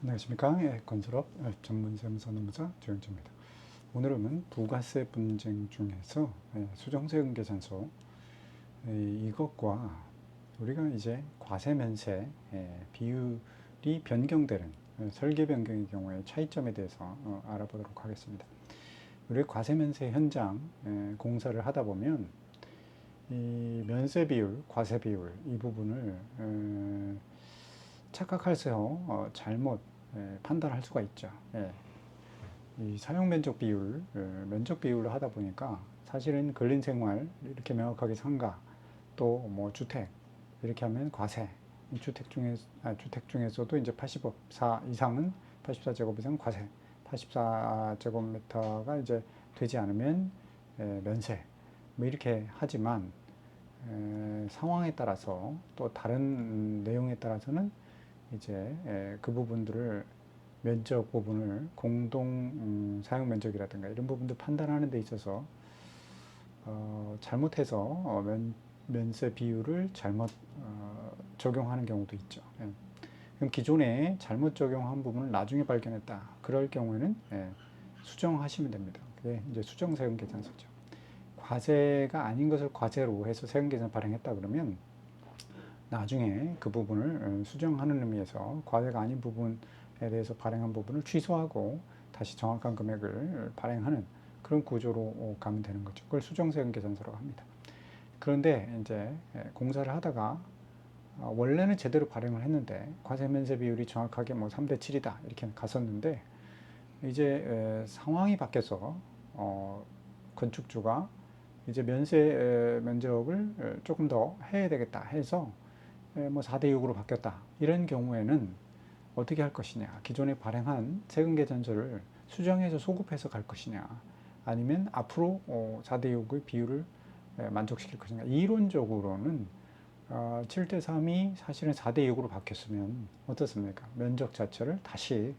안녕하십니까. 예, 건설업 전문 세무사 노무사 조영주입니다. 오늘은 부가세 분쟁 중에서 예, 수정세금 계산서 예, 이것과 우리가 이제 과세 면세 예, 비율이 변경되는 예, 설계 변경의 경우에 차이점에 대해서 어, 알아보도록 하겠습니다. 우리 과세 면세 현장 예, 공사를 하다 보면 이 면세 비율, 과세 비율 이 부분을 에, 착각해서 어, 잘못 예, 판단할 수가 있죠. 예. 이 사용 면적 비율, 어, 면적 비율로 하다 보니까 사실은 근린 생활 이렇게 명확하게 상가 또 뭐 주택 이렇게 하면 과세. 이 주택 중에 아, 주택 중에서도 이제 84 이상은 84제곱 이상 과세. 84제곱미터가 이제 되지 않으면 예, 면세. 뭐 이렇게 하지만 에, 상황에 따라서 또 다른 음, 내용에 따라서는 이제 에, 그 부분들을 면적 부분을 공동 음, 사용 면적이라든가 이런 부분들 판단하는 데 있어서 어, 잘못해서 어, 면, 면세 비율을 잘못 어, 적용하는 경우도 있죠. 예. 그럼 기존에 잘못 적용한 부분을 나중에 발견했다. 그럴 경우에는 예, 수정하시면 됩니다. 그게 이제 수정 세금 계산서죠. 과세가 아닌 것을 과세로 해서 세금 계산 발행했다 그러면 나중에 그 부분을 어, 수정하는 의미에서 과세가 아닌 부분에 대해서 발행한 부분을 취소하고 다시 정확한 금액을 발행하는 그런 구조로 가면 되는 거죠. 그걸 수정세금 계산서라고 합니다. 그런데 이제 공사를 하다가 어, 원래는 제대로 발행을 했는데 과세 면세 비율이 정확하게 뭐 3대 7이다 이렇게 갔었는데 이제 상황이 바뀌어서 어, 건축주가 이제 면세 면적을 조금 더 해야 되겠다 해서 뭐 4대 6으로 바뀌었다. 이런 경우에는 어떻게 할 것이냐. 기존에 발행한 세금 계산서를 수정해서 소급해서 갈 것이냐. 아니면 앞으로 4대 어, 6의 비율을 만족시킬 것인가. 이론적으로는 7대 어, 3이 사실은 4대 6으로 바뀌었으면 어떻습니까? 면적 자체를 다시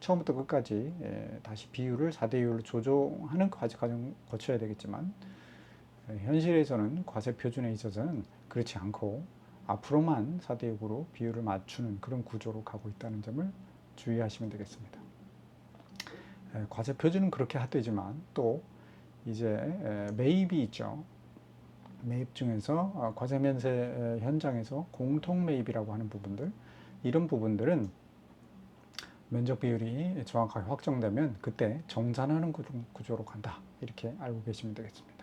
처음부터 끝까지 다시 비율을 4대 6으로 조정하는 과정 거쳐야 되겠지만 현실에서는 과세 표준에 있어서는 그렇지 않고 앞으로만 4대 6으로 비율을 맞추는 그런 구조로 가고 있다는 점을 주의하시면 되겠습니다. 과세 표준은 그렇게 하되지만 또 이제 매입이 있죠. 매입 중에서 어, 과세 면세 현장에서 공통 매입이라고 하는 부분들 이런 부분들은 면적 비율이 정확하게 확정되면 그때 정산하는 구조로 간다 이렇게 알고 계시면 되겠습니다.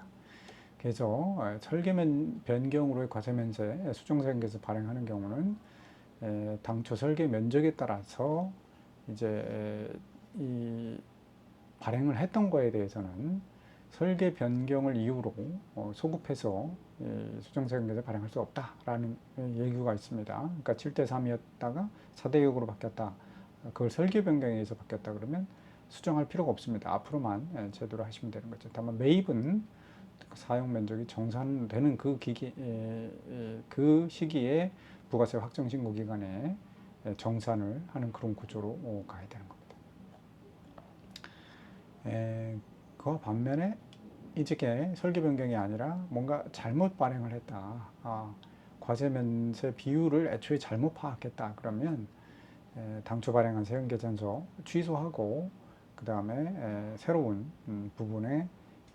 그래서 어, 설계면 변경으로의 과세면세 수정세금에서 발행하는 경우는 당초 설계 면적에 따라서 이제 이 발행을 했던 거에 대해서는 설계 변경을 이유로 어, 소급해서 수정세금에서 발행할 수 없다라는 얘기가 있습니다. 그러니까 7대 3이었다가 4대 6으로 바뀌었다. 그걸 설계 변경에 의해서 바뀌었다 그러면 수정할 필요가 없습니다. 앞으로만 제도로 하시면 되는 거죠. 다만 매입은 사용 면적이 정산되는 그 기기 그 시기에 부가세 확정 신고 기간에 정산을 하는 그런 구조로 가야 되는 겁니다. 그 반면에 이제 설계 변경이 아니라 뭔가 잘못 발행을 했다. 아, 과세 면세 비율을 애초에 잘못 파악했다. 그러면 당초 발행한 세금 계산서 취소하고 그 다음에 새로운 음, 부분에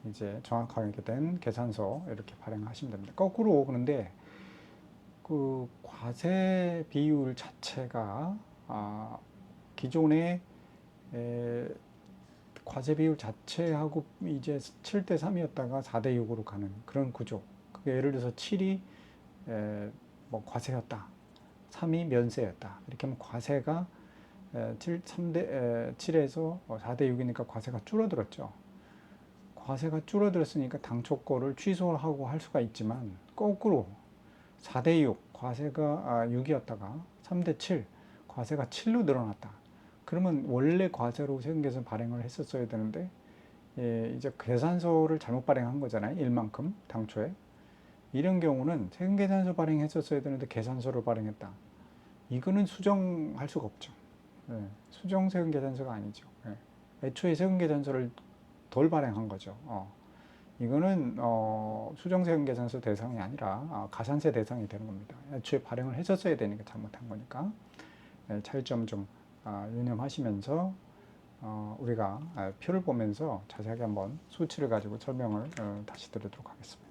이제 정확하게 된 계산서 이렇게 발행하시면 됩니다. 거꾸로 그런데 그 과세 비율 자체가 아 기존의 에 과세 비율 자체하고 이제 7대 3이었다가 4대 6으로 가는 그런 구조. 그게 예를 들어서 7이 뭐 과세였다. 3이 면세였다. 이렇게 하면 과세가 7, 3대 7에서 4대 6이니까 과세가 줄어들었죠. 과세가 줄어들었으니까 당초 거를 취소하고 할 수가 있지만 거꾸로 4대 6 과세가 6이었다가 아, 3대 7 과세가 7로 늘어났다. 그러면 원래 과세로 세금계산 발행을 했었어야 되는데 예, 이제 계산서를 잘못 발행한 거잖아요. 일만큼 당초에 이런 경우는 세금계산서 발행했었어야 되는데 계산서를 발행했다. 이거는 수정할 수가 없죠. 예, 수정 세금계산서가 아니죠. 예. 애초에 세금계산서를 덜 발행한 거죠. 어. 이거는 어, 수정세금 계산서 대상이 아니라 아, 가산세 대상이 되는 겁니다. 애초에 발행을 했었어야 되니까 잘못한 거니까 네, 차이점 좀 아, 유념하시면서 어, 우리가 아, 표를 보면서 자세하게 한번 수치를 가지고 설명을 어, 다시 드리도록 하겠습니다.